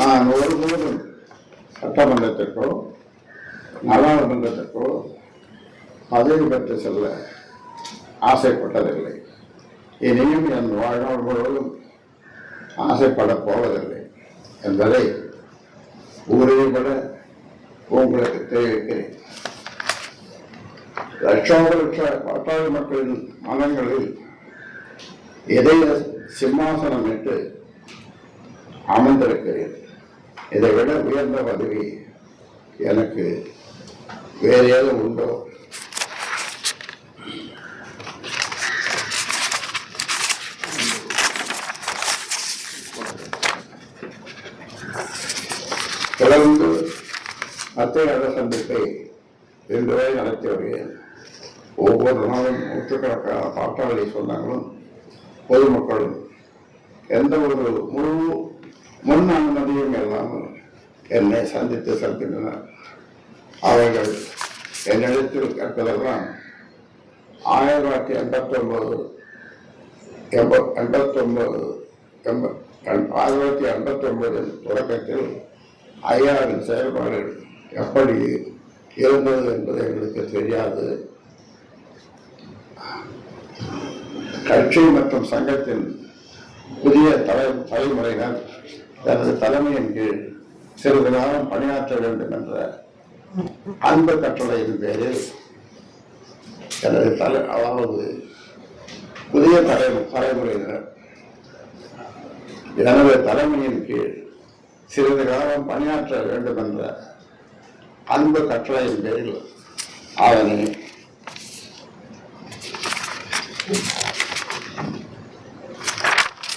நான் ஒருபோதும் சட்டமன்றத்திற்கோ நாடாளுமன்றத்திற்கோ பதவி பெற்று செல்ல ஆசைப்பட்டதில்லை. இனியும் என் வாழ்நாள் முழுவதும் ஆசைப்படப் போவதில்லை என்பதை உறுதிபட உங்களுக்கு தெரிவிக்கிறேன். லட்சோப லட்ச பட்டாளி மக்களின் மனங்களில் இதய சிம்மாசனம் இட்டு அமர்ந்திருக்கிறேன். இதை விட உயர்ந்த பதவி எனக்கு வேறு ஏதும் உண்டோ? தொடர்ந்து மத்திய அரசு சந்திப்பை இன்று வரை நடத்தி வருகிறேன். ஒவ்வொரு நாளும் நூற்றுக்கணக்கான பாட்டாளி சொன்னாங்களும் பொதுமக்களும் எந்த ஒரு முழு முன் அனுமதியும் இல்லாமல் என்னை சந்தித்து செல்கின்றனர் அவர்கள் என்னிடத்தில் கேட்பதெல்லாம் ஆயிரத்தி தொள்ளாயிரத்தி எண்பத்தொம்போது எண்ப எண்பத்தி ஒன்பது ஆயிரத்தி தொள்ளாயிரத்தி எண்பத்தி தொடக்கத்தில் ஐயாவின் செயல்பாடு எப்படி இருந்தது என்பது எங்களுக்கு தெரியாது. கட்சி மற்றும் சங்கத்தின் புதிய தலை தலைமுறையினர் தனது தலைமையின் கீழ் சிறிது காலம் பணியாற்ற வேண்டும் என்ற அன்பு கட்டளையின் பேரில் எனது தலை அதாவது புதிய தலை தலைமுறையினர் எனது தலைமையின் கீழ் சிறிது காலம் பணியாற்ற வேண்டும் என்ற அன்பு கட்டளையின் பேரில் அவனை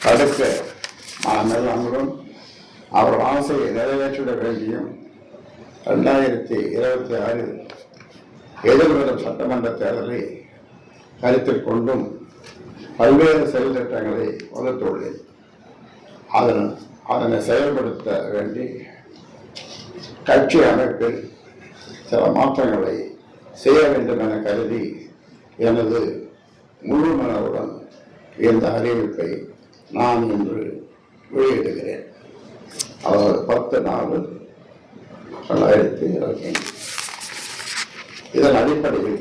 தடுக்க ஆனால் அவர் ஆசையை நிறைவேற்றிட வேண்டியும் ரெண்டாயிரத்தி இருபத்தி ஆறில் எதிர்வரும் சட்டமன்ற தேர்தலை கருத்தில் கொண்டும் பல்வேறு செயல் திட்டங்களை வகுத்துள்ளேன். அதன் அதனை செயல்படுத்த வேண்டி கட்சி அமைப்பில் சில மாற்றங்களை செய்ய வேண்டும் என கருதி எனது முழு மனதுடன் இந்த அறிவிப்பை நான் இன்று வெளியிடுகிறேன். அவர் பத்து நாலு ரெண்டாயிரத்தி இருபத்தி இதன் அடிப்படையில்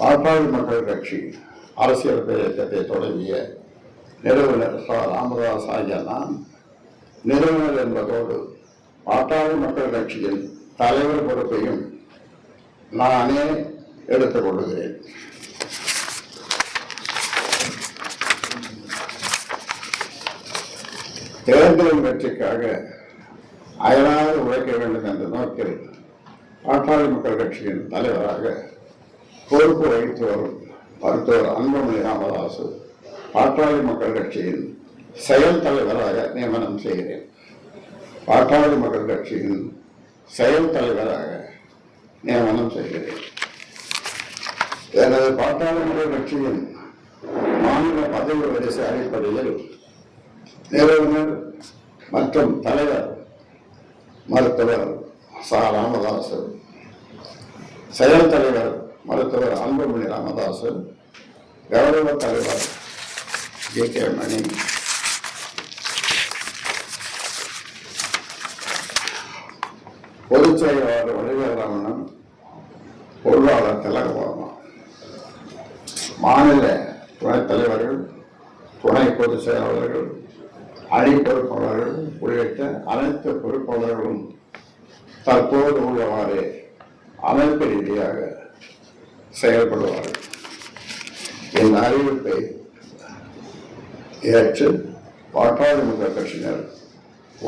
பாட்டாளி மக்கள் கட்சி அரசியல் இயக்கத்தை தொடங்கிய நிறுவனர் ச. ராமதாஸ் ஆகிய நான் நிறுவனர் என்பதோடு பாட்டாளி மக்கள் கட்சியின் தலைவர் பொறுப்பையும் நானே எடுத்துக் தேர்தலின் வெற்றிக்காக அயலாது உழைக்க வேண்டும் என்ற நோக்கில் பாட்டாளி மக்கள் கட்சியின் தலைவராக பொறுப்பு வகித்து வரும் மருத்துவர் அன்புமணி ராமதாசு பாட்டாளி மக்கள் கட்சியின் செயல் தலைவராக நியமனம் செய்கிறேன். பாட்டாளி மக்கள் கட்சியின் செயல் தலைவராக நியமனம் செய்கிறேன். எனது பாட்டாளி மக்கள் கட்சியின் மாநில பதவி வரிசை அடிப்படையில் நிறுவனர் மற்றும் தலைவர் மருத்துவர் ச. ராமதாசு செயல் தலைவர் மருத்துவர் அன்புமணி ராமதாசு கௌரவ தலைவர் ஜே கே. மணி. பொதுச் செயலாளர் வடிவேலரமணன் பொருளாளர் திலகவர்மா. மாநில துணைத் தலைவர்கள் துணை பொதுச் செயலாளர்கள் அணி பொறுப்பாளர்கள் உள்ளிட்ட அனைத்து பொறுப்பாளர்களும் தற்போது உள்ளவாறு அமைப்பு ரீதியாக செயல்படுவார்கள். என் அறிவிப்பை ஏற்று பாட்டாளி மக்கள் கட்சியினர்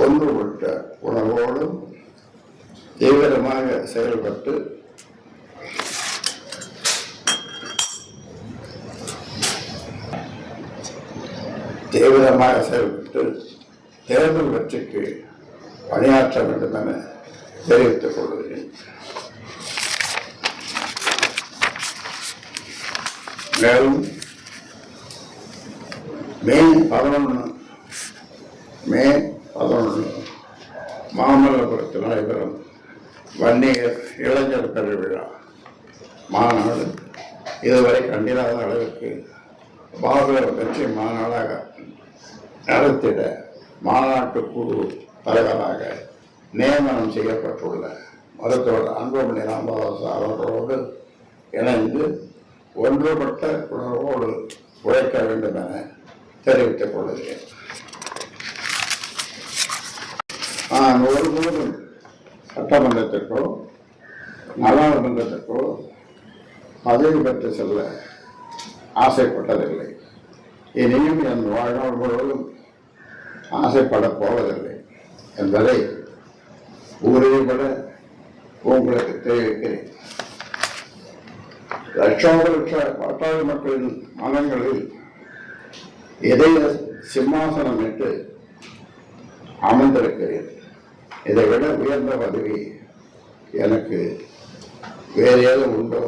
ஒன்றுபட்ட உணர்வோடும் தீவிரமாக செயல்பட்டு தீவிரமாக செயல்பட்டு தேர்தல் வெற்றிக்கு பணியாற்ற வேண்டும் என தெரிவித்துக் கொள்கிறேன். மேலும் மே பதினொன்று மே பதினொன்று மாமல்லபுரத்தில் நடைபெறும் வன்னியர் இளைஞர் பெருவிழா. மாநாடு இதுவரை கண்டிராத அளவிற்கு பாபர் வெற்றி மாநாடாக நடத்திட மாநாட்டு குழு தலைவராக நியமனம் செய்யப்பட்டுள்ள மருத்துவர் அன்புமணி ராமதாஸ் அவர்களோடு இணைந்து ஒன்றுபட்ட உணர்வோடு உழைக்க வேண்டும் என தெரிவித்துக் கொள்கிறேன். நான் ஒருபோதும் சட்டமன்றத்திற்கோ நாடாளுமன்றத்திற்கோ பதவி பெற்று செல்ல ஆசைப்பட்டதில்லை. இனியும் என் வாழ்நாள் முழுவதும் ஆசைப்படப் போவதில்லை என்பதை உறுதிபட உங்களுக்கு தெரிவிக்கிறேன். லட்சோப லட்ச பட்டாளி மக்களின் மனங்களில் இதய சிம்மாசனம் என்று அமர்ந்திருக்கிறேன்? இதை விட உயர்ந்த பதவி எனக்கு வேறு ஏதும் உண்டோ?